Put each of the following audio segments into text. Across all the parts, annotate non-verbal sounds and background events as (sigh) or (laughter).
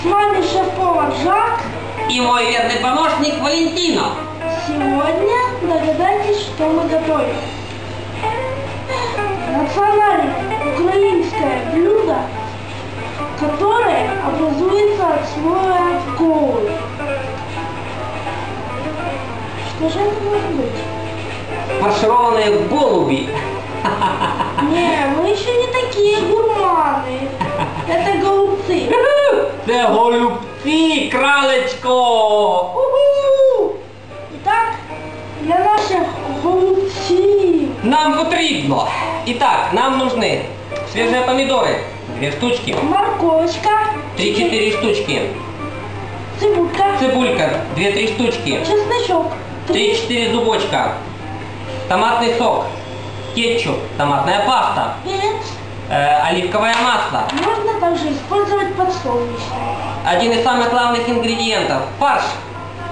С вами шеф-повар Жак. И мой верный помощник Валентино. Сегодня догадайтесь, что мы готовим. Национальное украинское блюдо, которое образуется от слоя голубь. Что же это может быть? Фаршированные голуби. Не, мы еще не такие гурманы. Это голубцы. Це голубці, кралечко. Уху! Итак, для наших голубців Нам потрібно. І так, нам нужны свежие помидоры. Две штучки. морковочка, 3-4 штучки. цибулька, Цибулька, 2-3 штучки. чесночок, 3-4 зубочка. Томатный сок. Кетчуп. Томатная паста. э, оливковое масло. Можно также использовать подсолнечное. Один из самых главных ингредиентов. Фарш.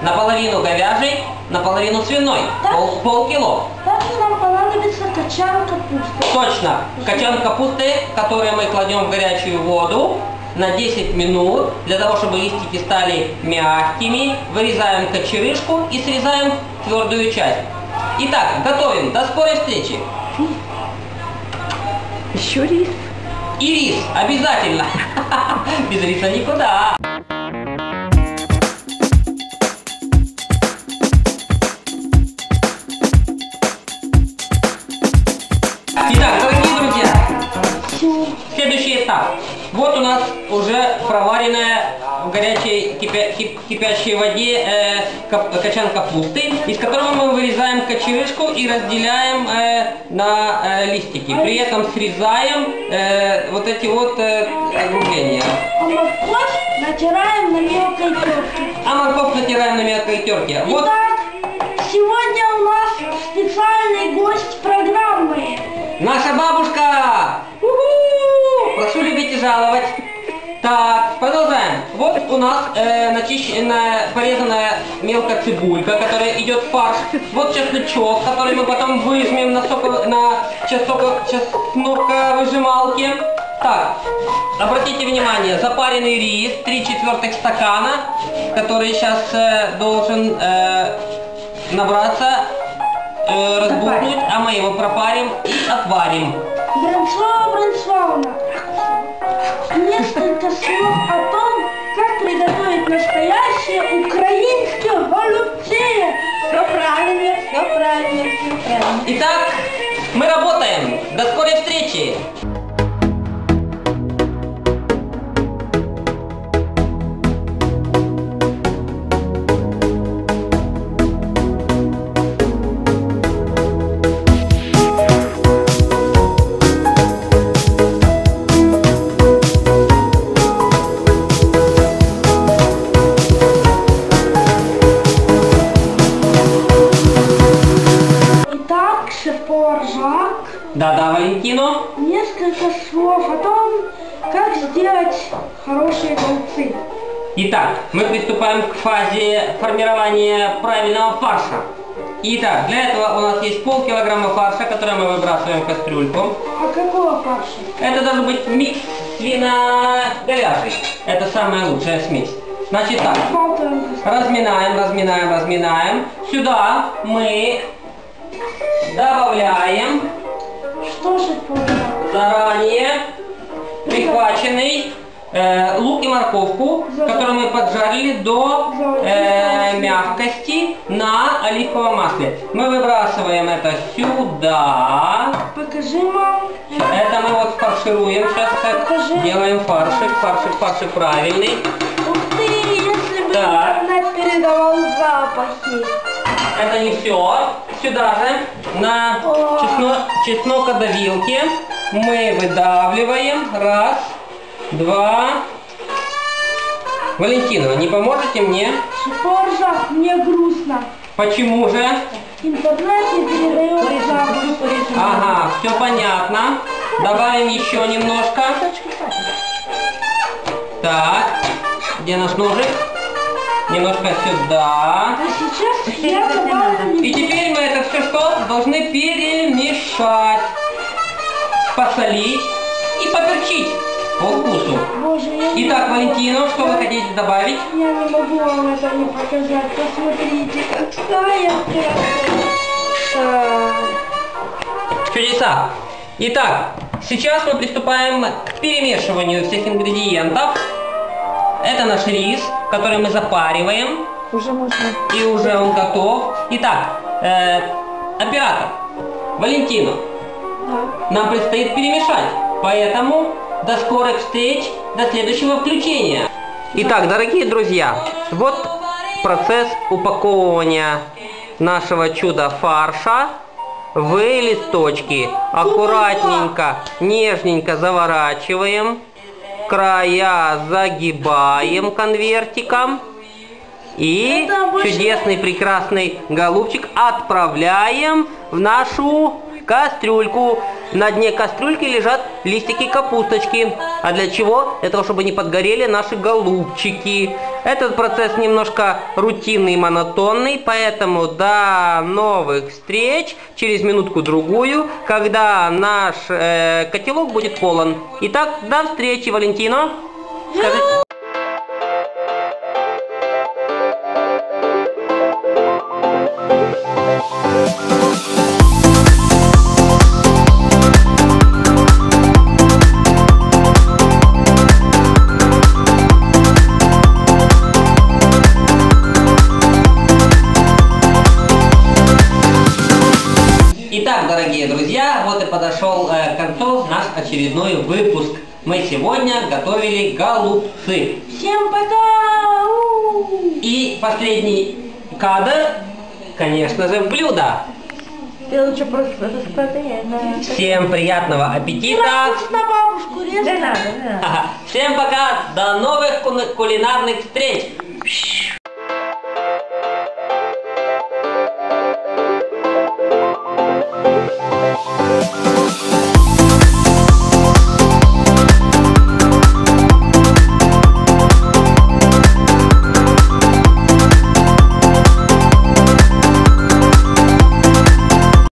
Наполовину говяжий, наполовину свиной. Так. Пол, полкило. Также нам понадобится качан капусты. Точно. Качан капусты, который мы кладем в горячую воду на 10 минут, для того, чтобы листики стали мягкими. Вырезаем кочерышку и срезаем твердую часть. Итак, готовим. До скорой встречи. Еще рис. И рис обязательно. (laughs) Без риса никуда. Вот у нас уже проваренная в горячей кипя- кип- кипящей воде э, кап- качан капусты, из которого мы вырезаем кочерышку и разделяем э, на э, листики. При этом срезаем э, вот эти вот э, огрубления. А морковь натираем на мелкой терке. А морковь натираем на мелкой терке. Вот Итак, сегодня у нас специальный гость программы. наша бабушка! Жаловать. Так, продолжаем. Вот у нас э, начищенная, порезанная мелко цибулька, которая идет в фарш. Вот чесночок, который мы потом выжмем на, соко, на чеснок, чесноковыжималке. Так, обратите внимание, запаренный рис, 3 четвертых стакана, который сейчас э, должен э, набраться, э, разбухнуть, а мы его пропарим и отварим. Бронслава Бронславовна, несколько слов о том, как приготовить настоящие украинские голубцы. Все правильно, все правильно, все правильно. Итак, мы работаем. До скорой встречи. Да-да, Валентино. несколько слов о том, как сделать хорошие голубцы. Итак, мы приступаем к фазе формирования правильного фарша. Итак, для этого у нас есть полкилограмма фарша, который мы выбрасываем в кастрюльку. А какого фарша? Это должен быть микс свино-говяжий. Это самая лучшая смесь. Значит так, разминаем, разминаем, разминаем. Сюда мы добавляем Шеф-повар? заранее прихваченный э, лук и морковку, которую мы поджарили до э, мягкости на оливковом масле. Мы выбрасываем это сюда. Покажи, мам. Это мы вот фаршируем сейчас так. Покажи. Делаем фаршик, фаршик, фаршик правильный. Ух ты, если бы Так. интернет передавал запахи. Это не все. Сюда же на О. чесно, чеснокодавилке мы выдавливаем. Раз, два. Валентинова, не поможете мне? Жак, мне грустно. Почему же? Интернет не. Ага, все понятно. Добавим еще немножко. Так, где наш ножик? Немножко сюда. А сейчас я добавлю И теперь мы это все что должны перемешать, посолить и поперчить. по вкусу. Боже, Итак. Валентина, что вы хотите добавить? Я не могу вам это не показать. Посмотрите, какая красота. Чудеса. Итак, сейчас мы приступаем к перемешиванию всех ингредиентов. Это наш рис, который мы запариваем, Уже можно. и уже он готов. Итак, э, оператор, Валентину, Да. нам предстоит перемешать, поэтому до скорых встреч, до следующего включения. Итак, дорогие друзья, вот процесс упаковывания нашего чуда фарша в листочки. Аккуратненько, нежненько заворачиваем, края загибаем конвертиком. И чудесный, прекрасный голубчик отправляем в нашу кастрюльку. На дне кастрюльки лежат листики капусточки. А для чего? Для того, чтобы не подгорели наши голубчики. Этот процесс немножко рутинный и монотонный, поэтому до новых встреч через минутку-другую, когда наш э, котелок будет полон. Итак, до встречи, Валентино. Скажи- очередной выпуск. Мы сегодня готовили голубцы. Всем пока! И последний кадр, конечно же, блюдо. Ты лучше просто распадай. Всем приятного аппетита. на бабушку резать. Надо, не надо. Всем пока, до новых кули- кулинарных встреч.